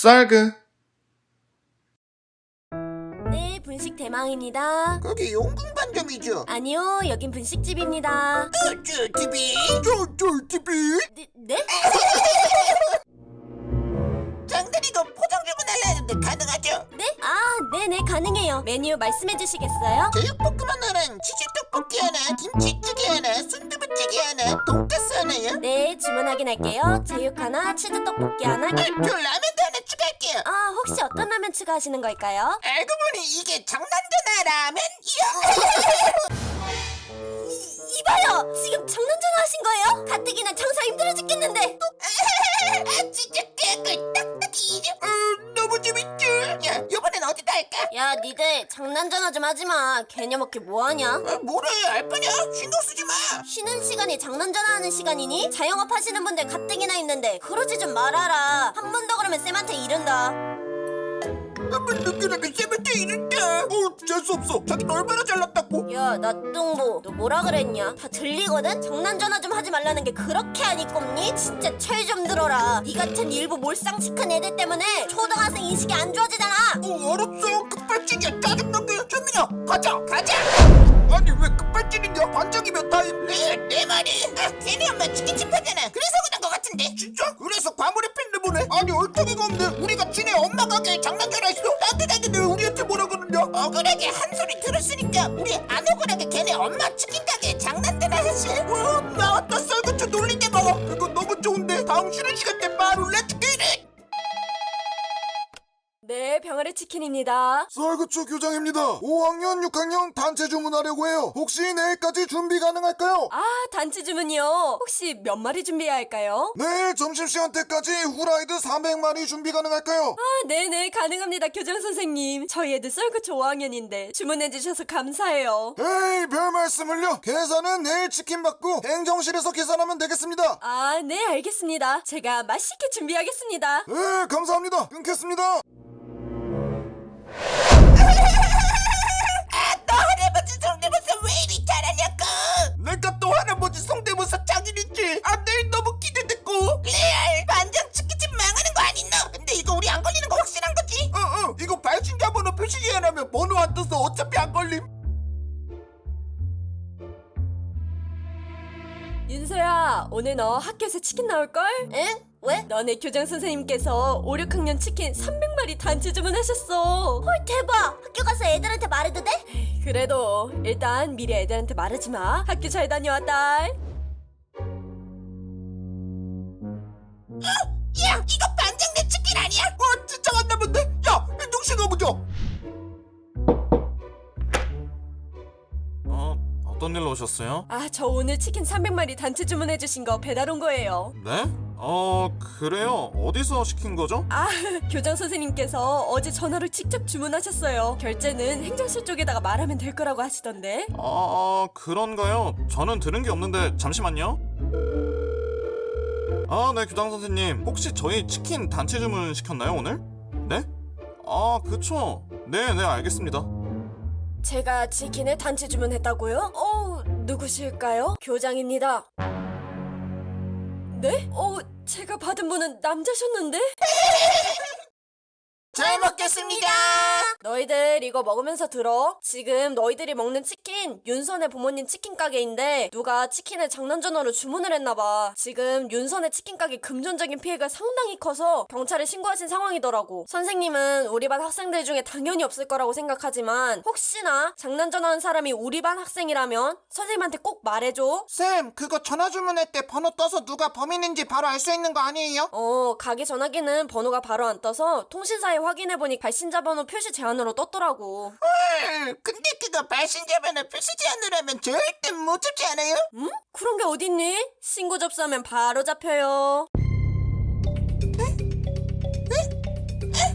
쌀그 네, 분식 대망입니다. 거기 용궁 반점이죠? 아니요, 여긴 분식집입니다. 저, 저 TV? 네? 네? 주문하려 했는데 가능하죠? 네? 아, 네네, 가능해요. 메뉴 말씀해 주시겠어요? 제육볶음 하나랑 치즈떡볶이 하나, 김치찌개 하나, 순두부찌개 하나, 돈가스 하나요? 네, 주문하긴 할게요. 제육 하나, 치즈 떡볶이 하나. 저 라면도 하나 추가할게요 아, 혹시 어떤 라면 추가하시는 걸까요? 알고 보니 이게 장난되나 라면? 이, 이봐요! 지금 장난 전화하신 거예요? 가뜩이나 장사 힘들어 죽겠는데. 야, 니들 장난 전화 좀 하지 마. 개념 없게 뭐 하냐? 아, 뭐래 알바냐? 신경 쓰지 마 쉬는 시간이 장난 전화하는 시간이니? 자영업 하시는 분들 가뜩이나 있는데 그러지 좀 말아라. 한 번 더 그러면 쌤한테 이른다. 한번 느끼라면 쌤한테 이른다 어 재수 없어. 자기는 얼마나 잘났다고. 야, 나 뚱보, 너 뭐라 그랬냐? 다 들리거든? 장난 전화 좀 하지 말라는 게 그렇게 안 이꼽니? 진짜 철 좀 들어라. 니 같은 일부 몰상식한 애들 때문에 초등학생 인식이 안 좋아지잖아. 어 알았어. 급발진이야. 짜증나게 현민아 가자. 가자! 아니 왜 급발진이냐 반장이면 다 내, 내 말이 아 걔네 엄마 치킨집 하잖아. 그래서 그런 거 같은데. 진짜? 아니 얼토기가 없네. 우리가 지네 엄마 가게에 장난전화 했어 나한테 나한테 왜 우리한테 뭐라 그러냐 억울하게 한 소리 들었으니까 우리 안 억울하게 걔네 엄마 치킨 가게에 장난대나 했지 네, 병아리 치킨입니다. 쌀구초 교장입니다. 5학년, 6학년 단체 주문하려고 해요. 혹시 내일까지 준비 가능할까요? 아, 단체 주문이요. 혹시 몇 마리 준비해야 할까요? 내일 점심시간 때까지 후라이드 300마리 준비 가능할까요? 아, 네네, 가능합니다, 교장 선생님. 저희 애들 썰구초 5학년인데 주문해주셔서 감사해요. 에이, 별 말씀을요. 계산은 내일 치킨 받고 행정실에서 계산하면 되겠습니다. 아, 네, 알겠습니다. 제가 맛있게 준비하겠습니다. 네, 감사합니다. 끊겠습니다. 너 할아버지 성대모사 왜 이리 잘하냐고 내가 또 할아버지 성대모사 짱이랬지 아 내일 너무 기대됐고 레알 반장 치킨집 망하는 거 아니노 근데 이거 우리 안 걸리는 거 확실한 거지? 어어 이거 발신자 번호 표시기 안 하면 번호 안 떠서 어차피 안 걸림 윤서야, 오늘 너 학교에서 치킨 나올걸? 응? 왜? 너네 교장 선생님께서 5, 6학년 치킨 300마리 단체 주문하셨어. 헐, 대박! 학교 가서 애들한테 말해도 돼? 그래도 일단 미리 애들한테 말하지 마. 학교 잘 다녀왔다. 야 이거 반장 내 치킨 아니야? 어 진짜 왔나 본데? 야 눈치가 보자 어, 어떤 일로 오셨어요? 아, 저 오늘 치킨 300마리 단체 주문해 주신 거 배달 온 거예요. 네? 어, 그래요? 어디서 시킨 거죠? 아, 교장 선생님께서 어제 전화로 직접 주문하셨어요. 결제는 행정실 쪽에다가 말하면 될 거라고 하시던데. 아, 그런가요? 저는 들은 게 없는데 잠시만요. 아, 네, 교장 선생님. 혹시 저희 치킨 단체 주문 시켰나요, 오늘? 네? 아, 그쵸. 네, 네, 알겠습니다. 제가 치킨을 단체 주문했다고요? 어, 누구실까요? 교장입니다. 네? 어, 제가 받은 분은 남자셨는데? 잘 먹겠습니다 너희들 이거 먹으면서 들어. 지금 너희들이 먹는 치킨 윤선의 부모님 치킨 가게인데 누가 치킨을 장난 전화로 주문을 했나봐. 지금 윤선의 치킨 가게 금전적인 피해가 상당히 커서 경찰에 신고하신 상황이더라고. 선생님은 우리 반 학생들 중에 당연히 없을 거라고 생각하지만 혹시나 장난 전화한 사람이 우리 반 학생이라면 선생님한테 꼭 말해줘. 쌤 그거 전화 주문할 때 번호 떠서 누가 범인인지 바로 알 수 있는 거 아니에요? 어, 가게 전화기는 번호가 바로 안 떠서 통신사에 확인해보니 발신자 번호 표시 제한으로 떴더라고. 헐, 근데 그거 발신자 번호 표시 제한을 하면 절대 못 잡지 않아요? 응? 그런 게 어딨니? 신고 접수하면 바로 잡혀요.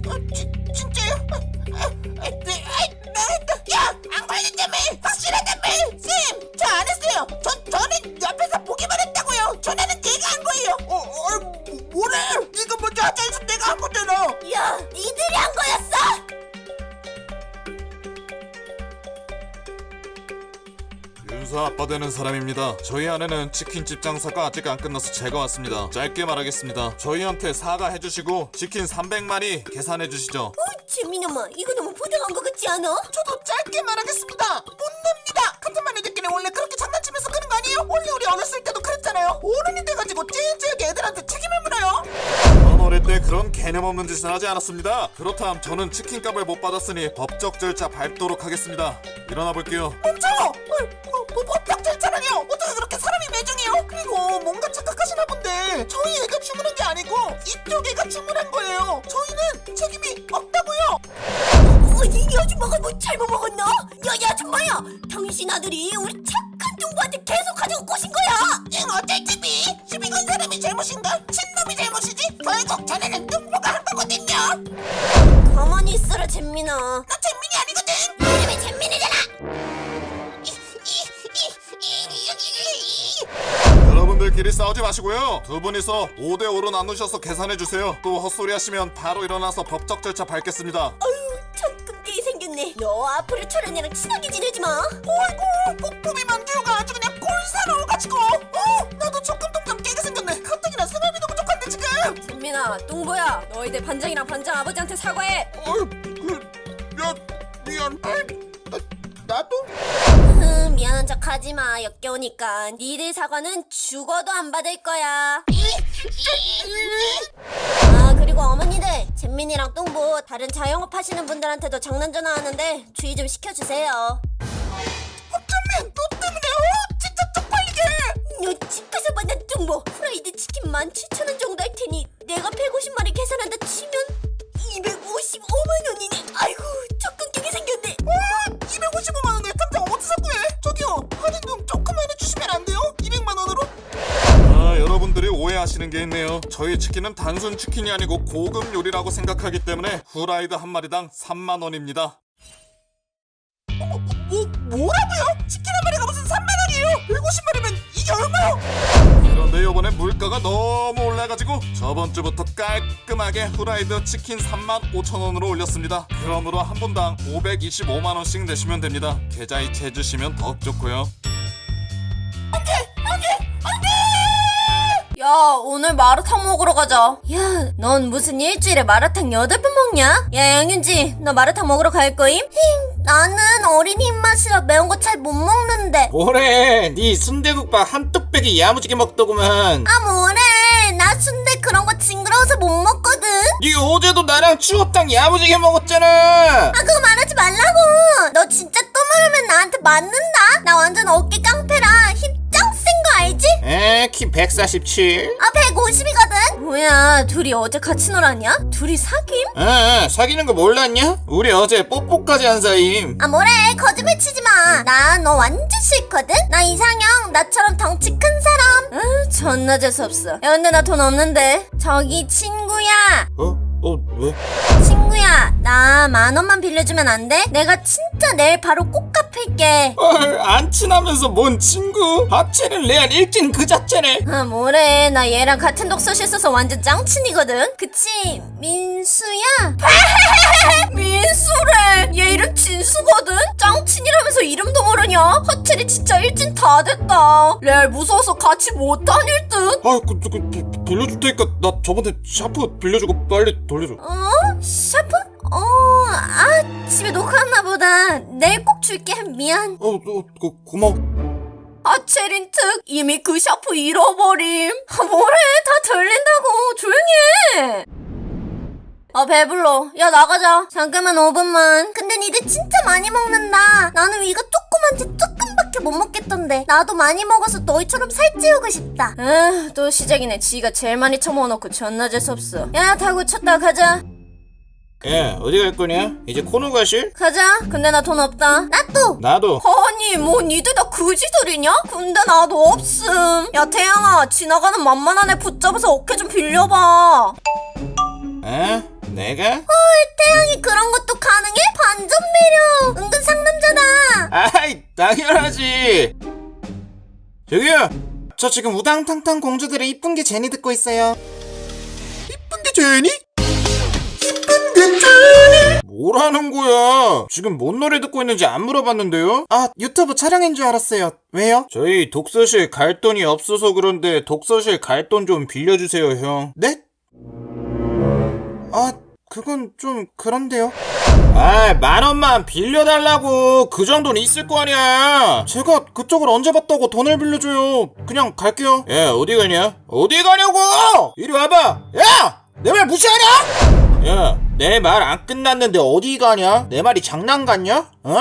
어, 지, 진짜요? 아, 아, 네, 아이, 망했다. 야, 안 걸린다며. 확실하다며. 쌤, 저 안 했어요. 저, 저는 옆에서 보기만 했다고요. 전화는 제가 한 거예요. 어, 어, 뭐, 뭐래? 네가 먼저 하자 해서 내가 한 거잖아. 야, 니들이 한 거였어? 윤서 그 아빠 되는 사람입니다. 저희 아내는 치킨집 장사가 아직 안 끝나서 제가 왔습니다. 짧게 말하겠습니다. 저희한테 사과 해주시고 치킨 300마리 계산해 주시죠. 재민이 엄마 이거 너무 부당한 것 같지 않아? 저도 짧게 말하겠습니다. 못 냅니다. 같은 말이들끼리 원래 그렇게 원래 우리 어렸을 때도 그랬잖아요. 어른이 돼가지고 찌질하게 애들한테 책임을 물어요. 전 어릴 때 그런 개념 없는 짓은 하지 않았습니다. 그렇다면 저는 치킨값을 못 받았으니 법적 절차 밟도록 하겠습니다. 일어나 볼게요. 멈춰! 어, 뭐, 뭐 법적 절차라니요? 어떻게 그렇게 사람이 매정해요? 그리고 뭔가 착각하시나 본데 저희 애가 주문한 게 아니고 이쪽 애가 주문한 거예요. 저희는 책임이 없다고요. 어디 이 아줌마가 뭐 잘못 먹었나? 야, 이 아줌마야! 당신 아들이 우리 착한 동부한테 계속 가지고 꼬신 거야! 응 어쩔 TV? 시비 건 사람이 잘못인가? 친놈이 잘못이지? 결국 전에는 뚱보가 한 거거든요. 가만히 있어라, 잼민아. 나 잼민이 아니거든. 이름이 잼민이잖아! 여러분들끼리 싸우지 마시고요. 두 분이서 5대 5로 나누셔서 계산해 주세요. 또 헛소리 하시면 바로 일어나서 법적 절차 밟겠습니다. 아유, 생겼네. 너 앞으로 철현이랑 친하게 지내지 마. 어이구 뽀뽀비 만두가. 아주 그냥 골사로워가지고. 어 나도 조금 동감 깨게 생겼네. 가뜩이나 생활비도 부족한데 지금. 잼민아, 똥보야, 너희들 반장이랑 반장 아버지한테 사과해. 어이 그야 미안. 나, 나도 흠, 미안한 척 하지 마. 역겨우니까. 니들 사과는 죽어도 안 받을 거야. 아, 그리고 어머니들, 잼민이랑 똥보 다른 자영업 하시는 분들한테도 장난 전화하는데 주의 좀 시켜주세요. 어쩌면 너 때문에 어 진짜 쪽팔리게 너 집에서 만난 뚱보 프라이드 치킨 17,000원 정도 할 테니 저희 치킨은 단순 치킨이 아니고 고급 요리라고 생각하기 때문에 후라이드 한 마리당 3만 원입니다. 뭐 뭐라고요 치킨 한 마리가 무슨 3만 원이에요 150마리면 이게 얼마요 그런데 이번에 물가가 너무 올라가지고 저번 주부터 깔끔하게 후라이드 치킨 3만 5천 원으로 올렸습니다. 그러므로 한 분당 525만 원씩 내시면 됩니다. 계좌 이체해 주시면 더욱 좋고요. 야 오늘 마라탕 먹으러 가자. 야 넌 무슨 일주일에 마라탕 8번 먹냐? 야 양윤지 너 마라탕 먹으러 갈 거임? 힝 나는 어린 입맛이라 매운 거 잘 못 먹는데. 뭐래? 네 순대국밥 한 뚝배기 야무지게 먹더구만. 아 뭐래? 나 순대 그런 거 징그러워서 못 먹거든. 네 어제도 나랑 추어탕 야무지게 먹었잖아. 아 그거 말하지 말라고. 너 진짜 또 말하면 나한테 맞는다? 나 완전 어깨 깡패라. 힘 알지? 에 키 147 아 150이거든 뭐야 둘이 어제 같이 놀았냐? 둘이 사귐? 어, 사귀는 거 몰랐냐? 우리 어제 뽀뽀까지 한 사이임 아 뭐래 거짓말 치지 마 나 너 완전 싫거든 나 이상형 나처럼 덩치 큰 사람 아 존나 재수없어 야 근데 나 돈 없는데 저기 친구야 어? 어 왜? 친구야 나 만 원만 빌려주면 안 돼? 내가 진짜 내일 바로 꼭 갚을게. 헐, 안 친하면서 뭔 친구? 하체는 레알 일진 그 자체네. 아 뭐래. 나 얘랑 같은 독서실 써서 완전 짱친이거든. 그치? 민수야? 민수래. 얘 이름 진수거든? 짱친이라면서 이름도 모르냐? 하체리 진짜 일진 다 됐다. 레알 무서워서 같이 못 다닐 듯. 아, 그, 그, 그, 빌려줄 테니까 나 저번에 샤프 빌려주고 빨리 돌려줘. 어? 샤프? 어, 아, 집에 왔나 보다. 내일 꼭 줄게. 미안. 어, 어, 그, 고마워 아, 체린 특 이미 그 샤프 잃어버림. 아, 뭐래? 다 들린다고. 조용히 해. 아, 배불러. 야, 나가자. 잠깐만, 5분만. 근데 니들 진짜 많이 먹는다. 나는 위가 조그만지 조금밖에 못 먹겠던데. 나도 많이 먹어서 너희처럼 살찌우고 싶다. 아, 또 시작이네. 지가 제일 많이 처먹어놓고 존나 재수없어. 야, 다 고쳤다. 가자. 야 어디 갈 거냐? 이제 코노 가실? 가자. 근데 나 돈 없다. 나 또. 나도 아니 뭐 니들 다 그지들이냐? 근데 나도 없음 야 태양아 지나가는 만만한 애 붙잡아서 어깨 좀 빌려봐 어? 내가? 태양이 그런 것도 가능해? 반전 매력 은근 상남자다 아이 당연하지 저기요 저 지금 우당탕탕 공주들의 이쁜 게 제니 듣고 있어요 이쁜 게 죄니? 뭐 뭐라는 거야? 지금 뭔 노래 듣고 있는지 안 물어봤는데요? 아, 유튜브 촬영인 줄 알았어요. 왜요? 저희 독서실 갈 돈이 없어서 그런데 독서실 갈 돈 좀 빌려주세요, 형. 네? 아, 그건 좀 그런데요. 아, 만 원만 빌려달라고. 그 정도는 있을 거 아니야. 제가 그쪽을 언제 봤다고 돈을 빌려줘요. 그냥 갈게요. 야, 어디 가냐? 어디 가냐고! 이리 와봐. 야! 내 말 무시하냐? 야, 내 말 안 끝났는데 어디 가냐? 내 말이 장난 같냐? 어?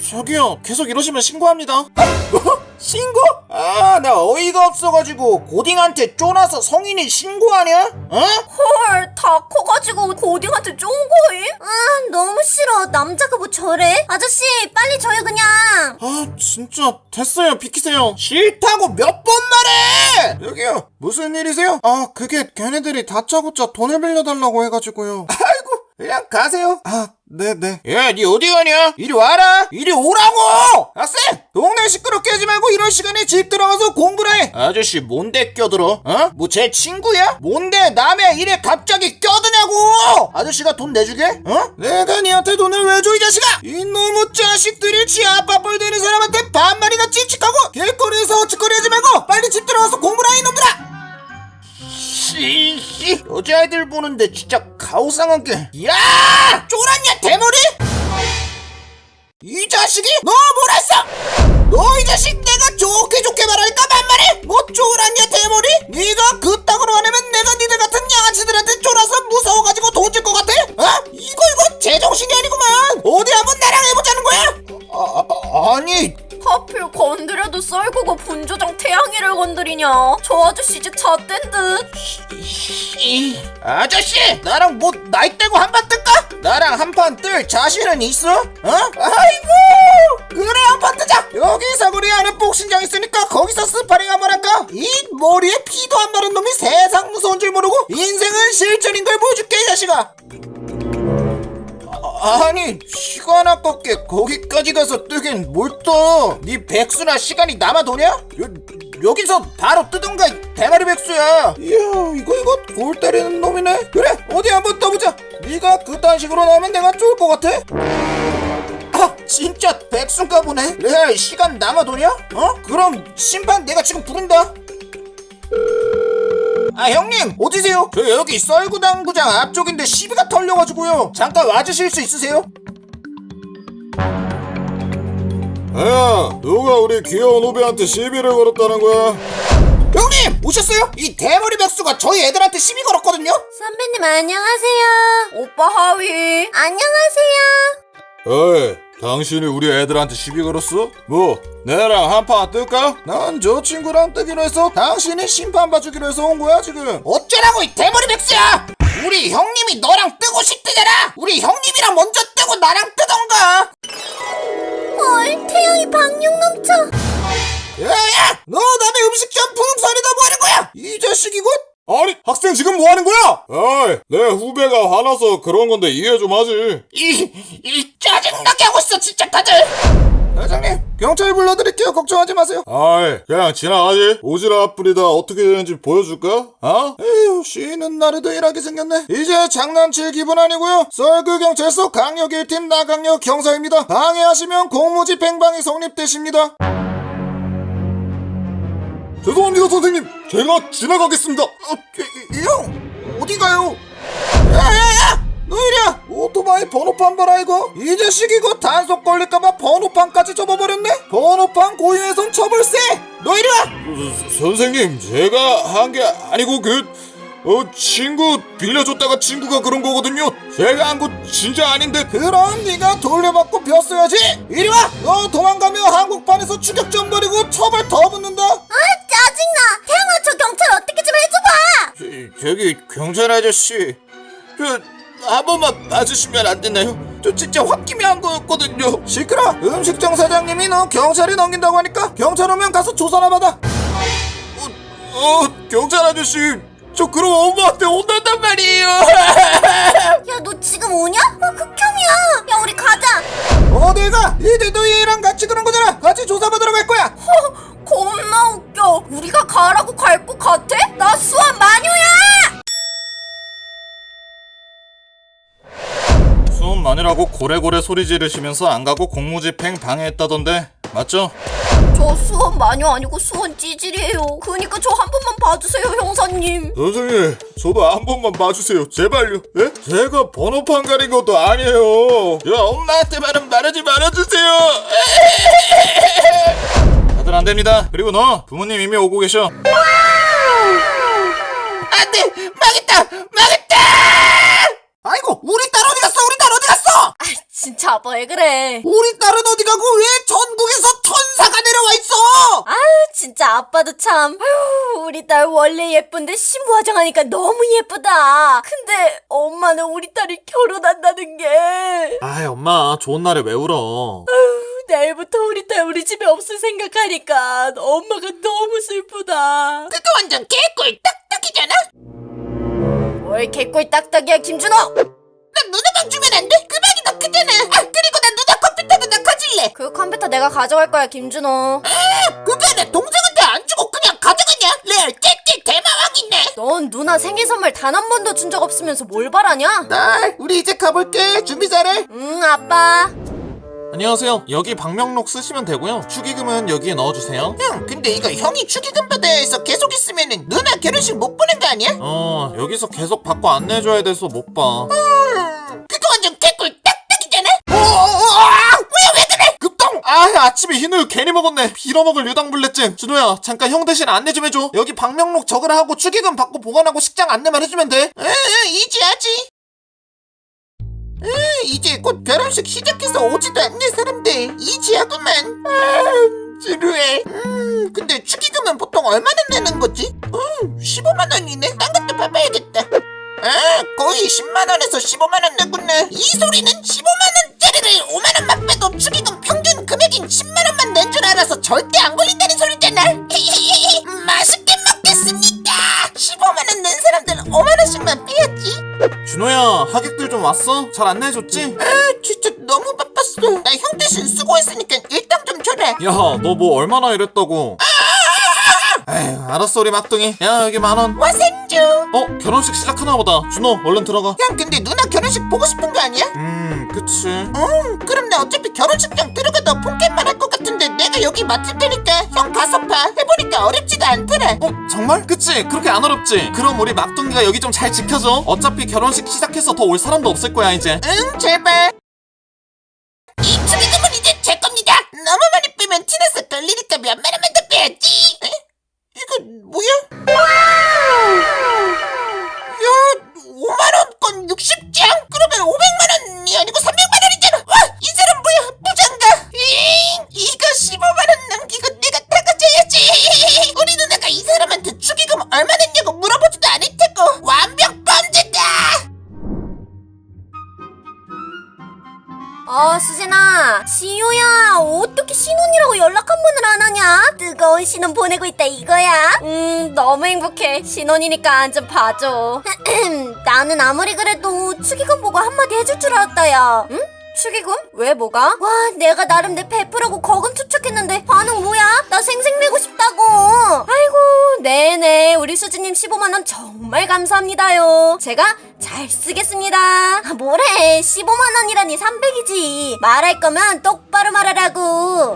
저, 저기요, 계속 이러시면 신고합니다. 아, 뭐? 신고? 아, 나 어이가 없어가지고 고딩한테 쫄아서 성인이 신고하냐? 어? 헐, 다 커가지고 고딩한테 쫀 거임? 아, 너무 싫어. 남자가 뭐 저래? 아저씨, 빨리 줘요, 그냥. 아 진짜 됐어요 비키세요 싫다고 몇 번 말해 여기요 무슨 일이세요? 아 그게 걔네들이 다짜고짜 돈을 빌려달라고 해가지고요 아이고 그냥 가세요 아 네네. 야 니 어디 가냐? 이리 와라. 이리 오라고. 학생 동네 시끄럽게 하지 말고 이런 시간에 집 들어가서 공부를 해. 아저씨 뭔데 껴들어? 어? 뭐 제 친구야? 뭔데 남의 일에 갑자기 껴드냐고! 아저씨가 돈 내주게? 어? 내가 니한테 돈을 왜 줘 이 자식아? 이놈의 자식들이 지 아빠 뻘 되는 사람한테 반말이나 찝찝하고 길거리에서 어찌거리 하지 말고 빨리 집 들어가서 공부를 해 이놈들아 씨씨. 여자애들 보는데 진짜 가오상하게. 야! 쫄았냐 대머리? 이 자식이 너 뭐랬어 너 이 자식 내가 좋게 좋게 말하니까 반말해 뭐 쫄았냐 대머리? 네가 그따구로 하려면 내가 니들 같은 양아치들한테 쫄아서 무서워가지고 도질 것 같아? 어? 이거 이거 제정신이 아니구만. 어디 한번 나랑 해보자는 거야? 아, 아 아니 하필 건드려도 썰고고 분조장 태양이를 건드리냐? 저 아저씨 이제 잣된 듯. 이 아저씨 나랑 뭐 나이 떼고 한 판 뜰까? 나랑 한 판 뜰 자신은 있어? 어? 아이고 그래 한 판 뜨자 여기 사거리 안에 복싱장 있으니까 거기서 스파링 한번 할까? 이 머리에 피도 안 마른 놈이 세상 무서운 줄 모르고 인생은 실전인 걸 보여줄게 이 자식아 아, 아니 시간 아깝게 거기까지 가서 뜨긴 뭘 떠 네 백수나 시간이 남아 도냐? 여, 여기서 바로 뜨던가 이 대가리 백수야. 이야 이거 이거 골 때리는 놈이네. 그래 어디 한번 떠보자. 네가 그딴 식으로 나오면 내가 좋을 것 같아. 아 진짜 백수인가 보네. 레알 시간 남아 도냐? 어? 그럼 심판 내가 지금 부른다 아 형님 어디세요? 저 여기 썰구당구장 앞쪽인데 시비가 털려가지고요 잠깐 와주실 수 있으세요? 야, 누가 우리 귀여운 후배한테 시비를 걸었다는 거야? 형님 오셨어요? 이 대머리 백수가 저희 애들한테 시비 걸었거든요 선배님, 안녕하세요. 오빠 하위. 안녕하세요. 어이, 당신이 우리 애들한테 시비 걸었어? 뭐, 내랑 한판 뜰까? 난 저 친구랑 뜨기로 해서 당신이 심판 봐주기로 해서 온 거야, 지금. 어쩌라고 이 대머리 백수야 우리 형님이 너랑 뜨고 싶대잖아 우리 형님이랑 먼저 뜨고 나랑 뜨던가 헐, 태양이 박력 넘쳐. 야야 너 남의 음식점 풍선에다 뭐하는 거야 이 자식 이거 아니, 학생 지금 뭐 하는 거야? 어이, 내 후배가 화나서 그런 건데 이해 좀 하지. 이, 이 짜증나게 하고 있어 진짜 다들 사장님 경찰 불러드릴게요 걱정하지 마세요 아이, 그냥 지나가지. 오지랖 뿌리다 어떻게 되는지 보여줄까? 어? 에휴 쉬는 날에도 일하게 생겼네 이제 장난칠 기분 아니고요 썰그 경찰서 강력 1팀 나강력 경사입니다 방해하시면 공무집행방이 성립되십니다 죄송합니다, 선생님. 제가 지나가겠습니다. 어, 이- 이- 형 어디 가요? 야야야! 너 이리야 오토바이 번호판 봐라 이거. 이 자식 이거 단속 걸릴까봐 번호판까지 접어버렸네. 번호판 고유해선 처벌세 너 이리와 서- 선생님, 제가 한 게 아니고 그 어, 친구 빌려줬다가 친구가 그런 거거든요. 제가 한 거 진짜 아닌데. 그럼 네가 돌려받고 벼어야지 이리 와 너 도망가면 한국판에서 추격전 벌이고 처벌 더 붙는다 아, 짜증나. 태양아, 저 경찰 어떻게 좀 해줘봐. 저, 저기 경찰 아저씨 저한 번만 봐주시면 안 되나요? 저 진짜 홧김에 한 거였거든요 시끄러 음식점 사장님이 너 경찰에 넘긴다고 하니까 경찰 오면 가서 조사나 받아 어, 경찰 아저씨, 저 그럼 엄마한테 혼난단 말이에요. 야, 너 지금 오냐? 어, 극혐이야. 야, 우리 가자. 어딜 가? 이들도 얘랑 같이 그런 거잖아 같이 조사받으러 갈 거야 허, 겁나 웃겨. 우리가 가라고 갈 것 같아? 나 수완 마녀야! 수업 마니라고 고래고래 소리 지르시면서 안 가고 공무집행 방해했다던데 맞죠? 저 수원 마녀 아니고 수원 찌질이에요. 그니까 저 한 번만 봐주세요, 형사님. 선생님, 저도 한 번만 봐주세요. 제발요. 예? 제가 번호판 가린 것도 아니에요. 야, 엄마한테만은 말하지 말아주세요. 다들 안 됩니다. 그리고 너 부모님 이미 오고 계셔. 안 돼 망했다 망했다 아이고 우리 딸 어디 갔어 우리 딸 어디 갔어 아 진짜 아빠 왜 그래? 우리 딸은 어디 가고 왜 전국에서 천사가 내려와 있어? 아 진짜 아빠도 참. 아유 우리 딸 원래 예쁜데 신부 화장하니까 너무 예쁘다. 근데 엄마는 우리 딸이 결혼한다는 게. 아이 엄마 좋은 날에 왜 울어? 내일부터 우리 딸 우리 집에 없을 생각하니까 엄마가 너무 슬프다. 그거 완전 개꿀 딱딱이잖아. 뭘 개꿀 딱딱이야 김준호? 난 누나방 주면 안 돼? 그방 이더 크잖아 아 그리고 난 누나 컴퓨터도 나 가질래? 그 컴퓨터 내가 가져갈 거야 김준호. 아 그게 내 동생한테 안 주고 그냥 가져가냐? 레알 깨끼 대마왕 있네. 넌 누나 생일 선물 단 한 번도 준 적 없으면서 뭘 바라냐? 딸 우리 이제 가볼게. 준비 잘해. 응 아빠. 안녕하세요. 여기 방명록 쓰시면 되고요. 축의금은 여기에 넣어주세요. 형 근데 이거 형이 축의금 받아야 해서 계속 있으면은 누나 결혼식 못 보는 거 아니야? 어 여기서 계속 받고 안내줘야 돼서 못봐. 그 아 아침에 흰우유 괜히 먹었네 빌어먹을 유당불내증 준호야 잠깐 형 대신 안내 좀 해줘 여기 방명록 적으라 하고 축의금 받고 보관하고 식장 안내만 해주면 돼 응, 이제 하지. 응, 이제 곧 결혼식 시작해서 오지도 않는 사람들 이지하구만. 아, 지루해. 음, 근데 축의금은 보통 얼마나 내는 거지? 음, 15만 원이네. 딴 것도 봐봐야겠다. 아, 거의 10만 원에서 15만 원 내구나. 이 소리는 15만 원짜리를 5만 원만 빼도 축의금 평균 금액인 10만 원만 낸 줄 알아서 절대 안 걸린다는 소리잖아. 맛있게 먹겠습니다. 15만 원 낸 사람들은 5만 원씩만 빼야지. 준호야 하객들 좀 왔어? 잘 안내해줬지? 아 진짜 너무 바빴어 나 형 대신 수고했으니까 일당 좀 줘라 야 너 뭐 얼마나 일했다고 에휴 알았어 우리 막둥이 야 여기 만원 와생 주어 결혼식 시작하나 보다. 준호 얼른 들어가. 형 근데 누나 결혼식 보고 싶은 거 아니야? 음 그치. 응 그럼 나 어차피 결혼식장 들어가다 폰게임만 할 것 같은데 내가 여기 맡을 테니까 형 가서 봐. 해보니까 어렵지도 않더라. 어 정말? 그치. 그렇게 안 어렵지. 그럼 우리 막둥이가 여기 좀 잘 지켜줘. 어차피 결혼식 시작해서 더 올 사람도 없을 거야 이제. 응 제발. 이 축의금은 이제 제 겁니다. 너무 많이 빼면 티나서 걸리니까 몇만 원만 더 행복해 신혼이니까 좀 봐줘 나는 아무리 그래도 축의금 보고 한마디 해줄 줄 알았다, 야. 응? 축의금? 왜 뭐가? 와, 내가 나름 내 베프라고 거금 투척했는데 반응 뭐야? 나 생생 내고 싶다고. 아이고 네네 우리 수지님 15만원 정말 감사합니다요 제가 잘 쓰겠습니다 아, 뭐래? 15만 원이라니 300이지. 말할 거면 똑바로 말하라고.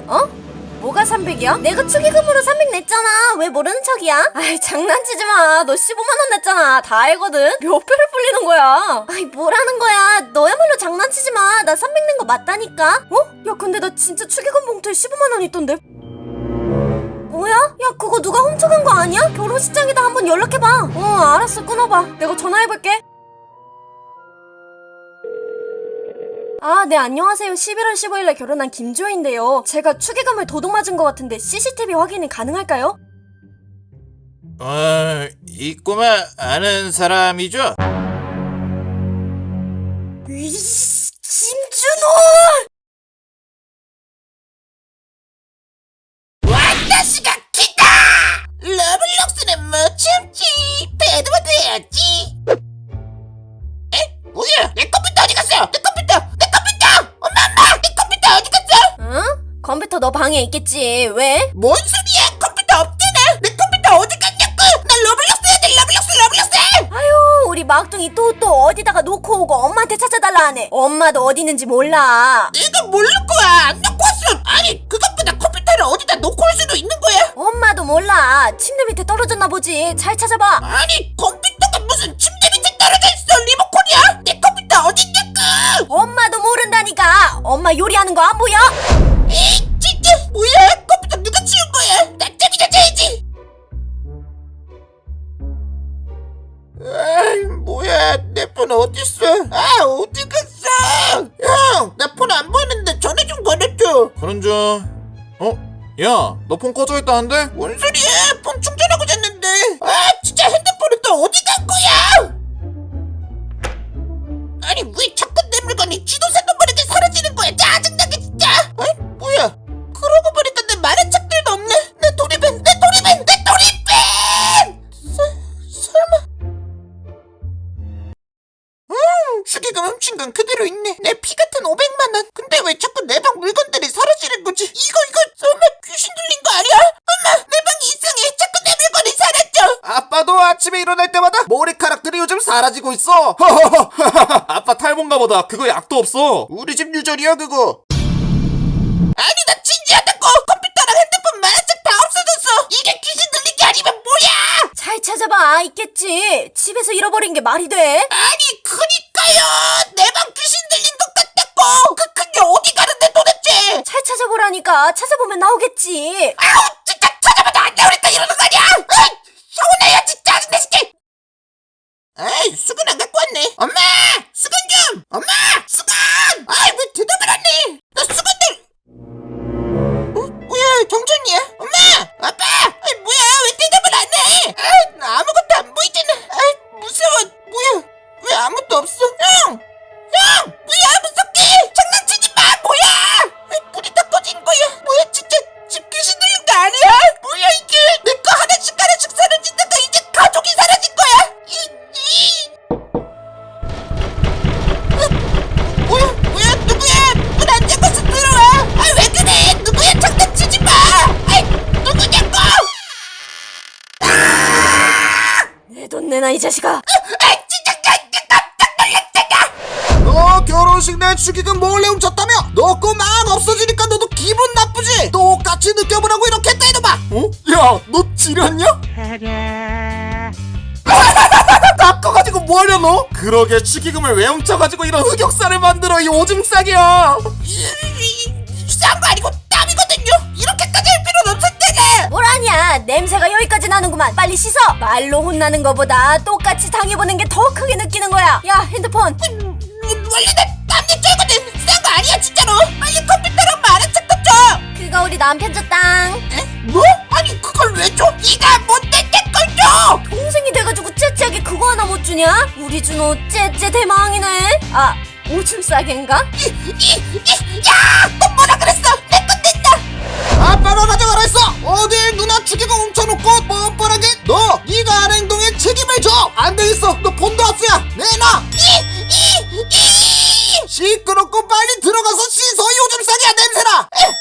어? 뭐가 300이야? 내가 축의금으로 300 냈잖아. 왜 모르는 척이야? 아이 장난치지 마. 너 15만 원 냈잖아. 다 알거든. 몇 배를 불리는 거야? 아이 뭐라는 거야? 너야말로 장난치지 마. 나 300 낸 거 맞다니까. 어? 야 근데 나 진짜 축의금 봉투에 15만 원 있던데. 뭐야? 야 그거 누가 훔쳐간 거 아니야? 결혼식장에다 한번 연락해봐. 어 알았어 끊어봐. 내가 전화해볼게. 아, 네, 안녕하세요. 11월 15일에 결혼한 김주호인데요. 제가 축의금을 도둑 맞은 것 같은데 CCTV 확인이 가능할까요? 어, 이 꼬마 아는 사람이죠? 너 방에 있겠지. 왜? 뭔 소리야? 컴퓨터 없잖아! 내 컴퓨터 어디 갔냐고! 나 러블록스 해야 돼! 러블록스 러블록스! 아유, 우리 막둥이 또 또 어디다가 놓고 오고 엄마한테 찾아달라 하네. 엄마도 어디 있는지 몰라. 내가 모를 거야 안 놓고 왔어 아니 그것보다 컴퓨터를 어디다 놓고 올 수도 있는 거야 엄마도 몰라. 침대 밑에 떨어졌나 보지. 잘 찾아봐. 아니 컴퓨터가 무슨 침대 밑에 떨어져 있어 리모컨이야 내 컴퓨터 어딨냐고 엄마도 모른다니까. 엄마 요리하는 거 안 보여? 야 너 폰 꺼져 있다는데? 뭔 소리야 사라지고 있어. 아빠 탈모인가 보다. 그거 약도 없어. 우리 집 유전이야 그거. 아니 나 진지하다고 컴퓨터랑 핸드폰 만화책 다 없어졌어 이게 귀신 들린 게 아니면 뭐야 잘 찾아봐. 있겠지. 집에서 잃어버린 게 말이 돼? 아니 그니까요 내 방 귀신 들린 것 같다고 그 큰 게 어디 가는데 도대체 잘 찾아보라니까. 찾아보면 나오겠지. 아우 진짜 찾아봐도 안 나오니까 이러는 거 아니야 에이, 서운해요 진짜 짜증나 시게 에이 수건 안 갖고 왔네. 엄마! 수건 좀! 엄마! 수건! 아이 왜 대답을 안해 나 수건들! 어? 뭐야 정준이야? 엄마! 아빠! 아이 뭐야 왜 대답을 안해 아이 나 아무것도 안 보이잖아. 아이 무서워. 뭐야 왜 아무도 없어? 형 이 자식아. 아 진짜 깜짝 깜짝 놀랐잖아! 너 결혼식 내 축의금 몰래 훔쳤다며? 너거막 없어지니까 너도 기분 나쁘지? 똑같이 느껴보라고 이렇게 했다 이놈아! 어? 야, 너 지렸냐? 나 꺼가지고 뭐하냐 너? 그러게 축의금을 왜 훔쳐가지고 이런 흑역사를 만들어 이 오줌 싸기야. 싼거 아니고 땀이거든요. 뭐라냐? 냄새가 여기까지 나는구만. 빨리 씻어. 말로 혼나는 거보다 똑같이 당해보는 게 더 크게 느끼는 거야. 야 핸드폰. 원래 나땀 냄새거든. 싼거 아니야 진짜로. 빨리 컴퓨터랑 만화책도 줘. 그거 우리 남편 줬당. 에? 뭐? 아니 그걸 왜 줘? 네가 뭔데 내걸 줘? 동생이 돼가지고 째째하게 그거 하나 못 주냐? 우리 준호 째째 대망이네. 아 오줌 싸개인가? 이이 야 또 뭐라 그랬어? 내건 낸다. 아빠가 어딜 누나 죽이고 훔쳐놓고 뻔뻔하게 너 네가 한 행동에 책임을 져! 안 되겠어 너 본다 없어야 내놔! 이! 이! 이! 시끄럽고 빨리 들어가서 씻어 이 오줌 싸기야 냄새나! 아, 으! 으!